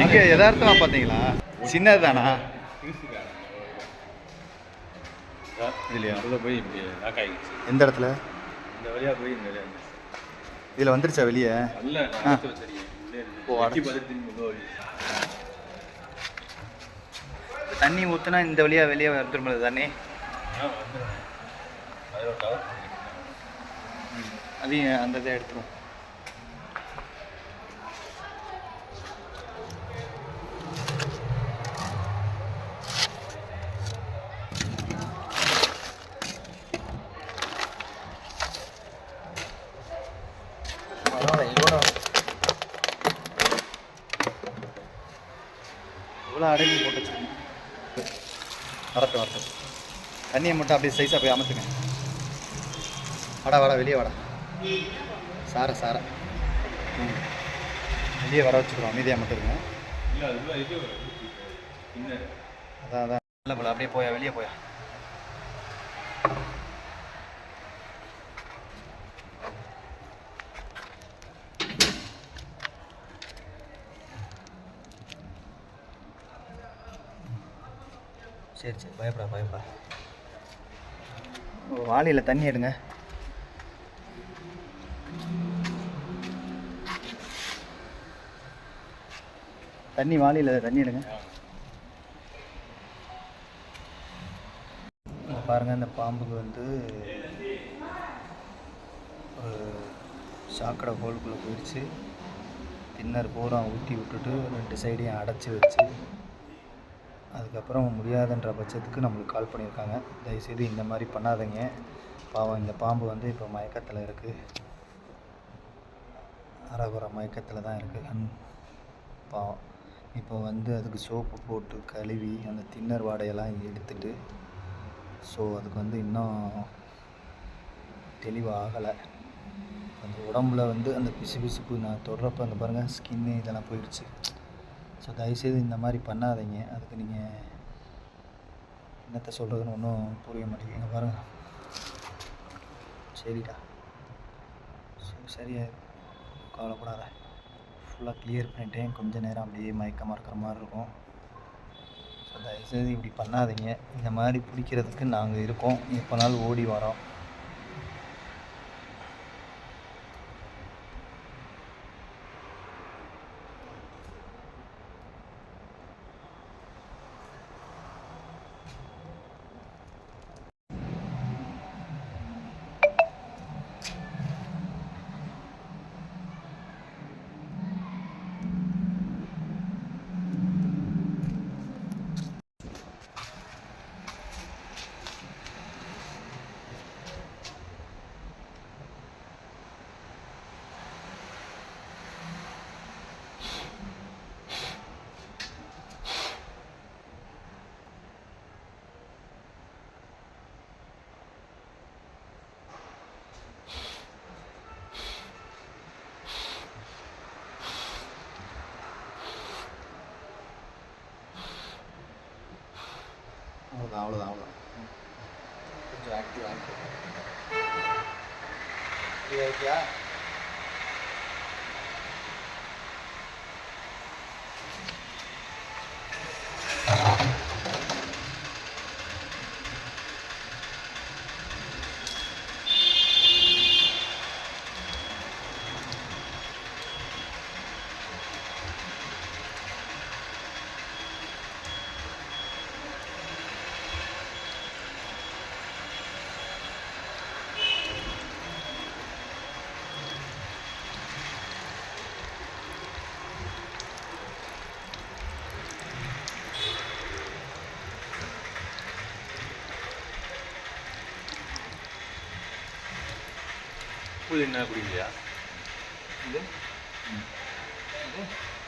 எங்கே யதார்த்தமாக பார்த்தீங்களா சின்னது தானா உள்ள போய் லாக் ஆகிடுச்சு எந்த இடத்துல? இந்த வழியாக போய் இந்த வழியாக இதில் வந்துருச்சா வெளியே? வழி. தண்ணி ஊற்றுனா இந்த வழியாக வெளியே வந்துடும். பண்ணிருக்கேன். அதையும் அந்த இதை எடுத்துரும். வரட்டும் வரட்டும். தண்ணியை மட்டும் அப்படியே சைஸாக போய் அமர்த்துங்க. வாடா வாடா வெளியே வாடா. சார சார. ம். வெளியே வர வச்சுக்கிறோம். அமைதியாக மட்டும். அதான் அதான். இல்லை போல அப்படியே போயா வெளியே போயா. சரி சரி. பயப்படா பயப்படா. வாளியில் தண்ணி எடுங்க. தண்ணி வாளியில் தண்ணி எடுங்க. இங்க பாருங்க இந்த பாம்புக்கு வந்து ஒரு சாக்கடை ஹோலுக்குள்ளே போயிடுச்சு. தின்னர் பூரா ஊற்றி விட்டுட்டு ரெண்டு சைடையும் அடைச்சி வச்சு அதுக்கப்புறம் முடியாதுன்ற பட்சத்துக்கு நம்மளுக்கு கால் பண்ணியிருக்காங்க. தயவுசெய்து இந்த மாதிரி பண்ணாதீங்க. பாவம் இந்த பாம்பு வந்து இப்போ மயக்கத்தில் இருக்குது அறகுற மயக்கத்தில் தான் இருக்குது பாவம். இப்போ வந்து அதுக்கு சோப்பு போட்டு கழுவி அந்த தின்னர் வாடையெல்லாம் எடுத்துட்டு ஸோ அதுக்கு வந்து இன்னும் தெளிவாக ஆகலை. அந்த உடம்புல வந்து அந்த பிசுபிசுப்பு நான் தொடுறப்ப அந்த பாருங்கள் ஸ்கின்னு இதெல்லாம் போயிடுச்சு ஸோ தயவுசெய்து இந்த மாதிரி பண்ணாதீங்க. அதுக்கு நீங்கள் என்னத்தை சொல்கிறதுன்னு ஒன்றும் புரிய மாட்டேங்குங்க பாருங்கள் சரிடா. சரி சரியா கவலைப்படாத ஃபுல்லாக கிளியர் பண்ணிட்டேன். கொஞ்சம் நேரம் அப்படியே மயக்கமாக இருக்கிற மாதிரி இருக்கும். ஸோ தயவுசெய்து இப்படி பண்ணாதீங்க. இந்த மாதிரி பிடிக்கிறதுக்கு நாங்கள் இருக்கோம். எப்போனாலும் ஓடி வரோம். அவ்வளோதான் அவ்வளோதான் அவ்வளோதான் கொஞ்சம் ஆக்டிவ் ஆக்டிவ் இருக்கியா உப்பு என்ன குடிக்கலையா இது?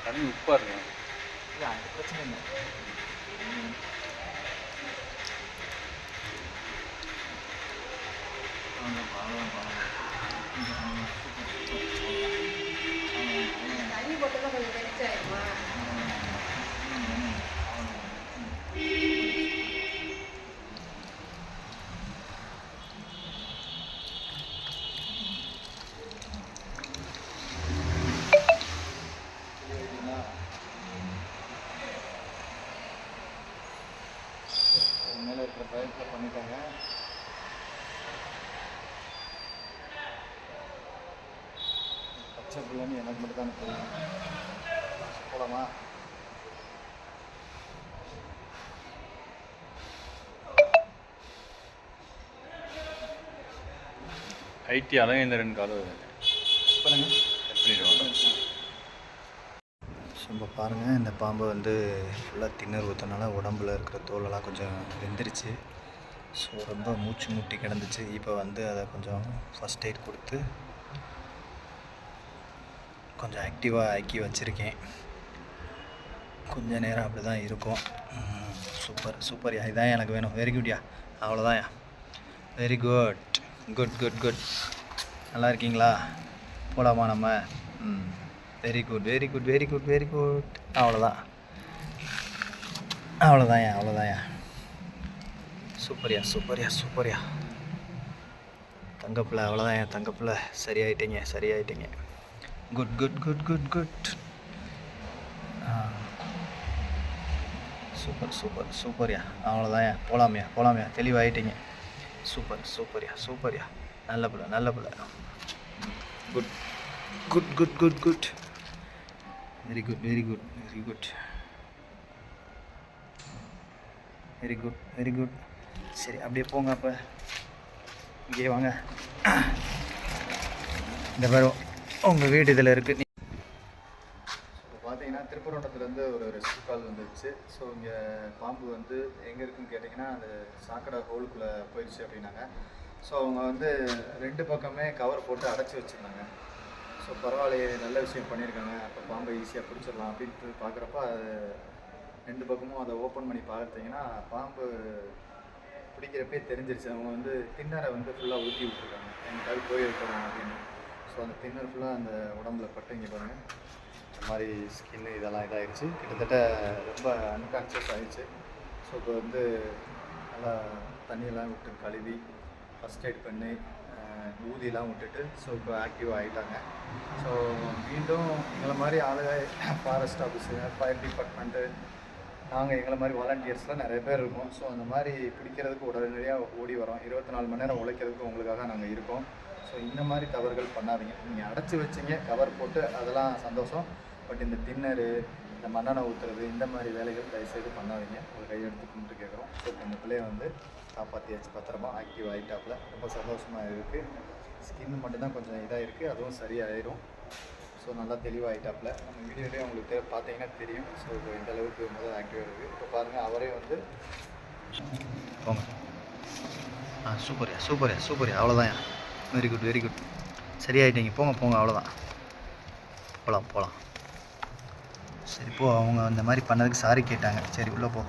தண்ணி உப்பா இருக்கும் இல்லை அது பிரச்சனை இல்லை. இருக்கிற பயத்தில் பண்ணிட்டாங்க. பச்சை பிள்ளைன்னு எனக்கு மட்டும் தான் தெரியும். போலாமா? ஐடி ரெண்டு காலம் பண்ணிடுவாங்க. இப்போ பாருங்கள் இந்த பாம்பை வந்து ஃபுல்லாக திண்ணர் ஊற்றனால உடம்புல இருக்கிற தோலெல்லாம் கொஞ்சம் வெந்துருச்சு. ஸோ ரொம்ப மூச்சு முட்டி கிடந்துச்சு. இப்போ வந்து அதை கொஞ்சம் ஃபஸ்ட் எய்ட் கொடுத்து கொஞ்சம் ஆக்டிவாக ஆக்கி வச்சுருக்கேன். கொஞ்ச நேரம் அப்படி தான் இருக்கும் சூப்பர் சூப்பர் சூப்பர்யா இதான் எனக்கு வேணும். வெரி குட்யா அவ்வளோதான்யா very good good good good நல்லா இருக்கீங்களா? போலாமா நம்ம? ம். Very good very good very good very good அவ்வளோதான் அவ்வளோதான்யா அவ்வளோதான்யா சூப்பர்யா சூப்பர்யா சூப்பர்யா. தங்கப்பில் அவ்வளோதான் என் தங்கப்பில் சரியாயிட்டீங்க. சரியாயிட்டீங்க good good good good good super super சூப்பர்யா. அவ்வளோதான்யா போலாம்யா போலாம்யா. தெளிவாயிட்டீங்க. சூப்பர் சூப்பர்யா சூப்பர்யா. நல்ல பிள்ளை நல்ல பிள்ளை. Good good good good good very good very good very good very good very good சரி அப்படியே போங்க அப்போ. இங்கே வாங்க. இந்த மாதிரி உங்கள் வீடு இதில் இருக்குது இப்போ பார்த்தீங்கன்னா திருப்பரங்குன்றத்துலேருந்து ஒரு ரெஸ்க்யூ கால் வந்துருச்சு. ஸோ இங்கே பாம்பு வந்து எங்கே இருக்குன்னு கேட்டிங்கன்னா அந்த சாக்கடை ஹோலுக்குள்ளே போயிடுச்சு அப்படின்னாங்க. ஸோ அவங்க வந்து ரெண்டு பக்கமே கவர் போட்டு அடைச்சி வச்சுருந்தாங்க. ஸோ பரவாயில்லையே நல்ல விஷயம் பண்ணியிருக்காங்க. அப்போ பாம்பை ஈஸியாக பிடிச்சிடலாம் அப்படின்ட்டு பார்க்குறப்ப அது ரெண்டு பக்கமும் அதை ஓப்பன் பண்ணி பார்த்தீங்கன்னா பாம்பு பிடிக்கிறப்பே தெரிஞ்சிருச்சு. அவங்க வந்து தின்னரை வந்து ஃபுல்லாக ஊற்றி விட்ருக்காங்க எங்கிட்டாவது போய் வைக்கிறோம் அப்படின்னு. ஸோ அந்த திண்ணர் ஃபுல்லாக அந்த உடம்புல பட்டு இங்கே பாருங்கள் இந்த மாதிரி ஸ்கின்னு இதெல்லாம் இதாகிடுச்சு கிட்டத்தட்ட ரொம்ப அன்கான்ஷியஸ் ஆகிடுச்சு ஸோ இப்போ வந்து நல்லா தண்ணியெல்லாம் விட்டு கழுவி ஃபஸ்ட் எய்ட் பண்ணி ஊதியெலாம் விட்டுட்டு ஸோ இப்போ ஆக்டிவ் ஆகிட்டாங்க ஸோ மீண்டும் எங்களை மாதிரி ஆளுக ஃபாரஸ்ட் ஆஃபீஸு ஃபயர் டிபார்ட்மெண்ட்டு நாங்கள் எங்களை மாதிரி வாலண்டியர்ஸ்லாம் நிறைய பேர் இருக்கோம். ஸோ அந்த மாதிரி பிடிக்கிறதுக்கு உடனடியாக ஓடி வரோம். இருபத்தி நாலு மணி நேரம் உழைக்கிறதுக்கு உங்களுக்காக நாங்கள் இருக்கோம். ஸோ இந்த மாதிரி தவறுகள் பண்ணாதீங்க. நீங்கள் அடைச்சி வச்சீங்க கவர் போட்டு அதெல்லாம் சந்தோஷம். பட் இந்த டின்னரு இந்த மண்ணெண்ணை ஊற்றுறது இந்த மாதிரி வேலைகள் தயவுசெய்து பண்ணாதீங்க. ஒரு கையெடுத்து கும்பிட்டு கேட்குறோம். ஸோ இந்த பிள்ளைய வந்து காப்பாற்றியாச்சு பத்திரமா ஆக்டிவ் ஆகிட்டாப்புல ரொம்ப சந்தோஷமாக இருக்குது ஸ்கின் மட்டும்தான் கொஞ்சம் இதாக இருக்குது அதுவும் சரியாயிடும் ஸோ நல்லா தெளிவாகிட்டாப்பில் நம்ம வீடியோலேயே உங்களுக்கு பார்த்தீங்கன்னா தெரியும். ஸோ இப்போ இந்த அளவுக்கு முதல் ஆக்டிவாக இருக்குது இப்போ பாருங்கள் அவரே வந்து போங்க. ஆ சூப்பர்யா சூப்பர்யா சூப்பர்யா அவ்வளோதான் வெரி குட் வெரி குட் சரியாயிட்டீங்க. போங்க போங்க அவ்வளோதான் போகலாம் போகலாம் சரி போ. அவங்க அந்த மாதிரி பண்ணதுக்கு சாரி கேட்டாங்க. சரி உள்ளே போ.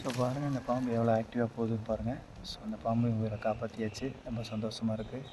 ஸோ பாருங்கள் இந்த பாம்பு எவ்வளோ ஆக்டிவாக போகுதுன்னு பாருங்கள் ஸோ அந்த பாம்பு இவரை காப்பாற்றியாச்சு ரொம்ப சந்தோஷமாக இருக்குது